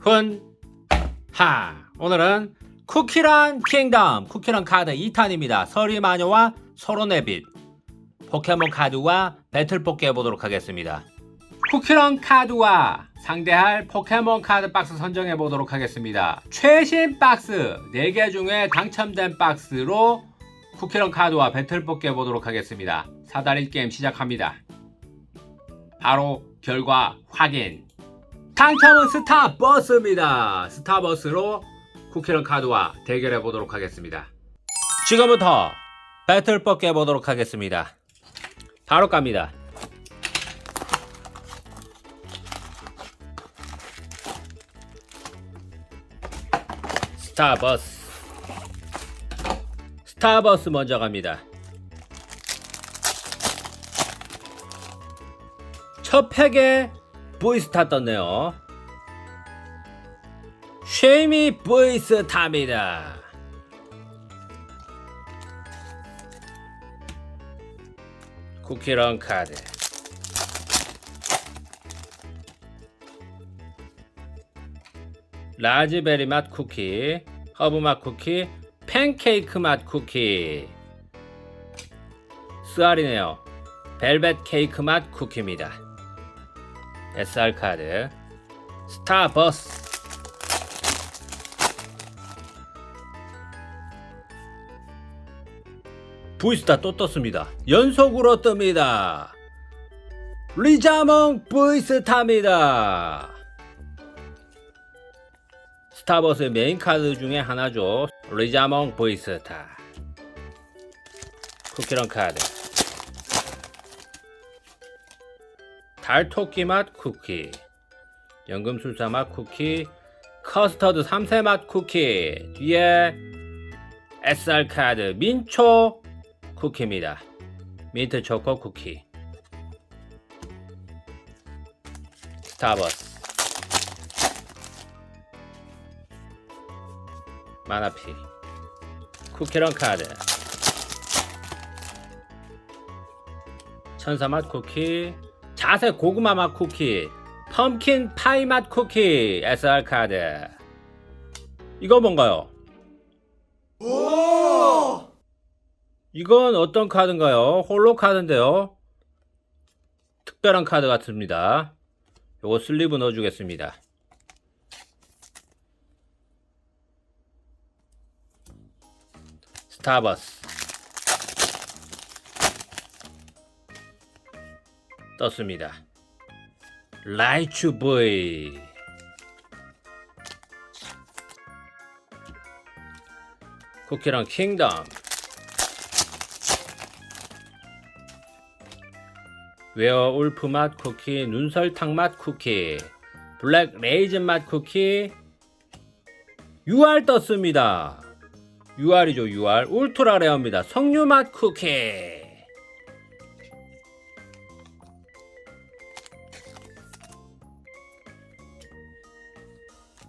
훈하. 오늘은 쿠키런 킹덤 쿠키런 카드 2탄입니다. 서리 마녀와 서론의 빛. 포켓몬 카드와 배틀 뽑기 해보도록 하겠습니다. 쿠키런 카드와 상대할 포켓몬 카드 박스 선정해 보도록 하겠습니다. 최신 박스 4개 중에 당첨된 박스로 쿠키런 카드와 배틀 뽑기 해보도록 하겠습니다. 사다리 게임 시작합니다. 바로 결과 확인 당첨은 스타버스입니다. 스타버스로 쿠키런 카드와 대결해 보도록 하겠습니다. 지금부터 배틀 뽑기 해보도록 하겠습니다. 바로 갑니다. 스타버스 스타버스 먼저 갑니다. 첫 팩에 보이스타 떴네요. 쉐이미 보이스타입니다. 쿠키런 카드. 라즈베리 맛 쿠키, 허브 맛 쿠키, 팬케이크 맛 쿠키. 스알이네요. 벨벳 케이크 맛 쿠키입니다. SR 카드 스타버스 부이스타 또 떴습니다. 연속으로 뜹니다. 리자몽 부이스타입니다. 스타버스의 메인 카드 중에 하나죠. 리자몽 부이스타 쿠키런 카드. 달토끼 맛 쿠키, 연금술사 맛 쿠키, 커스터드 3세 맛 쿠키, 뒤에 SR 카드. 민초 쿠키입니다. 민트 초코 쿠키. 스타버스. 마나피. 쿠키런 카드. 천사 맛 쿠키, 자색 고구마 맛 쿠키, 펌킨 파이 맛 쿠키, SR 카드. 이거 뭔가요? 이건 어떤 카드인가요? 홀로 카드인데요. 특별한 카드 같습니다. 요거 슬리브 넣어주겠습니다. 스타버스. 떴습니다. 라이츄 보이 쿠키랑 킹덤 웨어 울프 맛 쿠키 눈설탕 맛 쿠키 블랙 레이즌 맛 쿠키. UR 떴습니다. UR이죠 UR 울트라 레어입니다. 석류 맛 쿠키.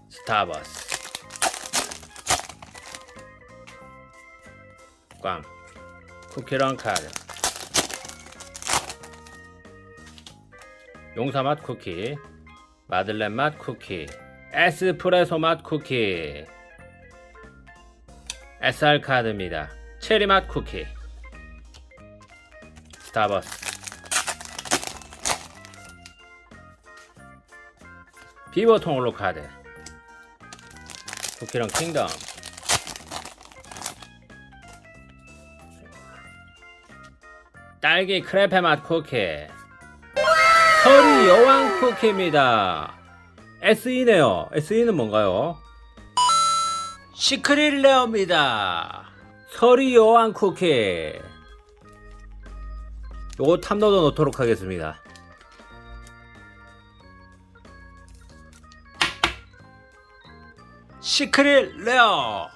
스타버스. 꽝. 쿠키런 카드 용사 맛 쿠키 마들렌 맛 쿠키 에스프레소 맛 쿠키 SR 카드입니다. 체리 맛 쿠키 스타버스. 비버통 홀로 카드 쿠키랑 킹덤. 딸기 크레페 맛 쿠키 서리 여왕 쿠키입니다. SE네요. SE는 뭔가요? 시크릿 레어입니다. 서리 여왕 쿠키 요거 탐로도 넣도록 하겠습니다. 시크릿 레어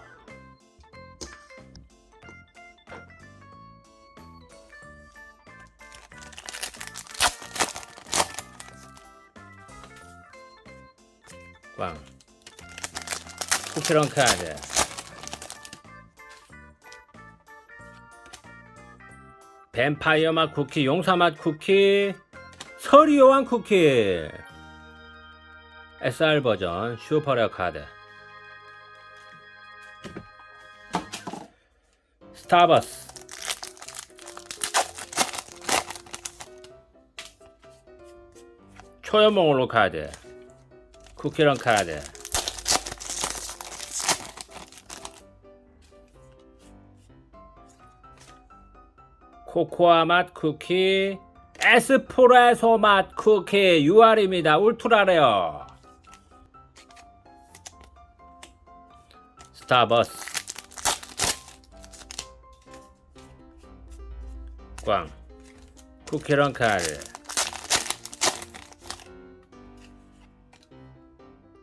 꽝 쿠키런 카드. 뱀파이어 맛 쿠키 용사 맛 쿠키 서리 여왕 쿠키. SR 버전 슈퍼레어 카드. 스타버스. 초연몽 홀로 카드 쿠키런 카드 코코아 맛 쿠키 에스프레소 맛 쿠키 UR입니다. 울트라레어. 스타버스. 꽝. 쿠키런 카드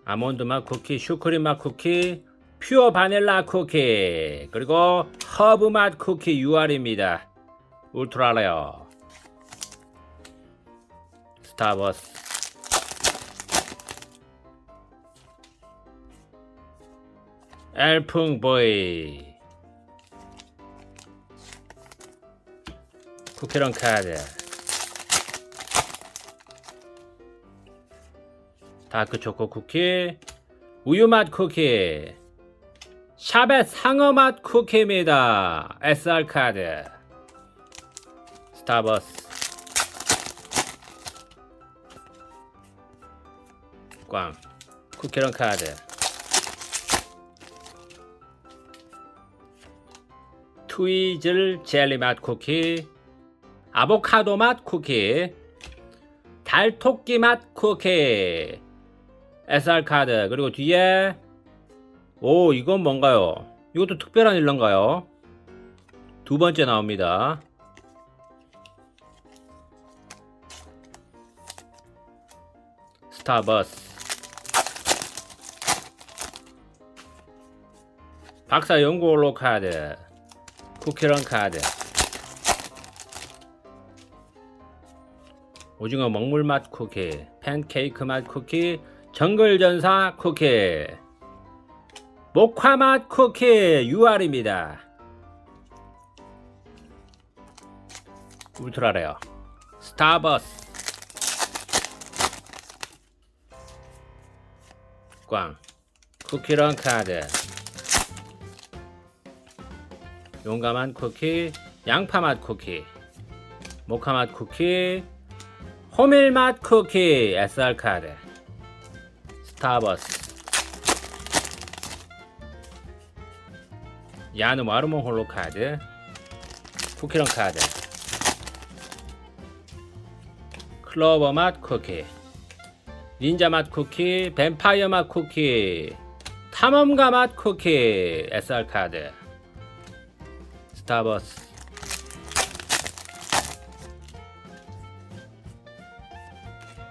아몬드 맛 쿠키 슈크림 맛 쿠키 퓨어 바닐라 쿠키 그리고 허브 맛 쿠키 UR입니다. 울트라 레어. 스타버스. 엘풍보이. 쿠키런 카드 다크 초코 쿠키 우유 맛 쿠키 샵의 상어 맛 쿠키입니다. SR 카드. 스타버스. 꽝. 쿠키런 카드. 트위즐 젤리 맛 쿠키 아보카도 맛 쿠키 달토끼 맛 쿠키 SR 카드. 그리고 뒤에 오 이건 뭔가요? 이것도 특별한 일런가요? 두 번째 나옵니다. 스타버스. 박사 연구홀로 카드. 쿠키런 카드. 오징어 먹물 맛 쿠키 팬케이크 맛 쿠키 정글전사 쿠키. 목화 맛 쿠키 UR입니다. 울트라레어 스타버스. 꽝. 쿠키런 카드. 용감한 쿠키 양파맛 쿠키. 모카맛 쿠키 호밀맛 쿠키 SR 카드 스타버스 야누 마르몬 홀로 카드 쿠키런 카드 클로버 맛 쿠키. 닌자 맛 쿠키 뱀파이어 맛 쿠키 탐험가 맛 쿠키. SR 카드 스타버스.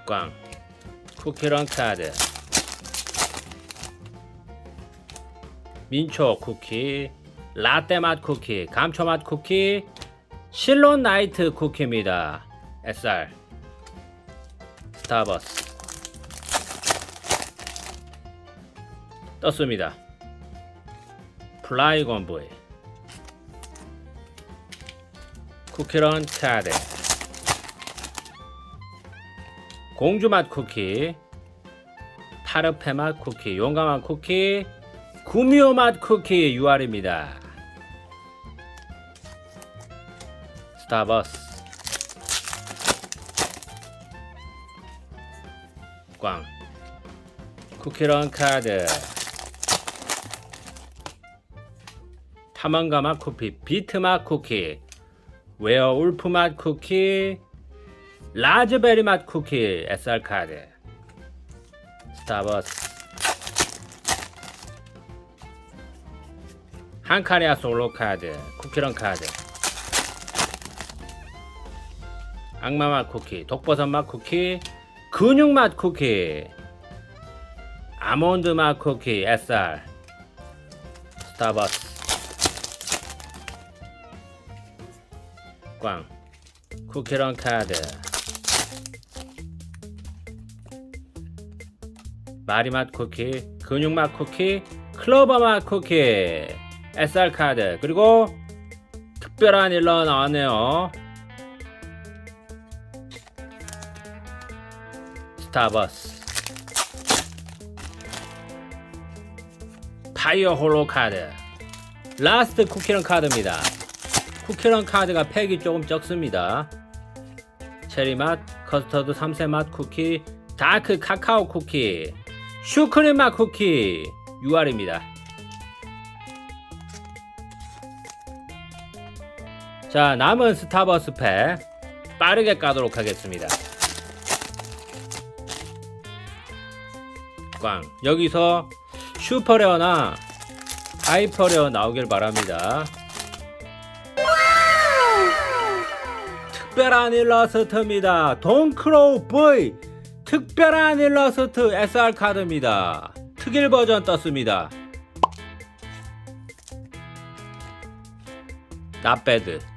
꽝. 쿠키런 카드 민초 쿠키 라떼 맛 쿠키 감초 맛 쿠키 실론 나이트 쿠키입니다. SR 스타버스. 떴습니다. 플라이 건 보이. 쿠키런 카드 공주맛 쿠키 파르페 맛 쿠키 용감한 쿠키 구미호 맛 쿠키 UR입니다. 스타버스. 꽝. 쿠키런 카드. 탐험가 맛 쿠키 비트 맛 쿠키 웨어 울프 맛 쿠키 라즈베리 맛 쿠키 SR 카드. 스타버스 한카리아 솔로 카드 쿠키런 카드. 악마 맛 쿠키 독버섯 맛 쿠키 근육 맛 쿠키 아몬드 맛 쿠키 SR 스타버스. 꽝. 쿠키런 카드. 마리맛 쿠키 근육맛 쿠키 클로버맛 쿠키 SR 카드. 그리고 특별한 일러 나왔네요. 스타버스. 타이어 홀로 카드. 라스트 쿠키런 카드입니다. 쿠키런 카드가 팩이 조금 적습니다. 체리 맛, 커스터드 3세 맛 쿠키, 다크 카카오 쿠키, 슈크림 맛 쿠키, UR입니다. 자, 남은 스타버스 팩 빠르게 까도록 하겠습니다. 꽝. 여기서 슈퍼레어나 하이퍼레어 나오길 바랍니다. 특별한 일러스트입니다. 돈크로우 보이 특별한 일러스트 SR 카드입니다. 특일 버전 떴습니다. 나배드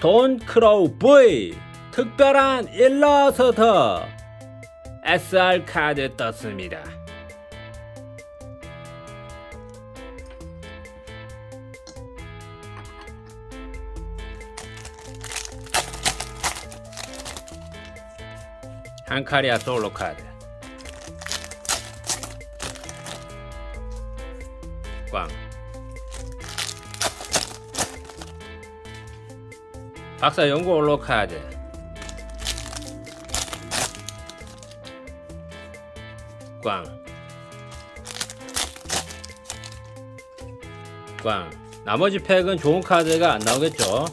돈크로우 보이 특별한 일러스트 SR 카드 떴습니다. 한카리아 솔로 카드. 꽝 박사 연구 올로 카드 꽝 꽝. 나머지 팩은 좋은 카드가 안 나오겠죠?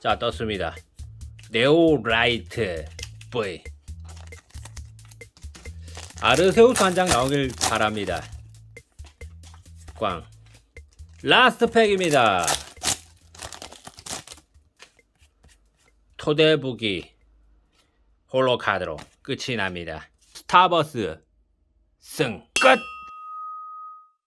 자, 떴습니다. 네오 라이트 V 아르세우스 한 장 나오길 바랍니다. 꽝. 라스트 팩입니다. 토대부기 홀로 카드로 끝이 납니다. 스타버스 승 끝!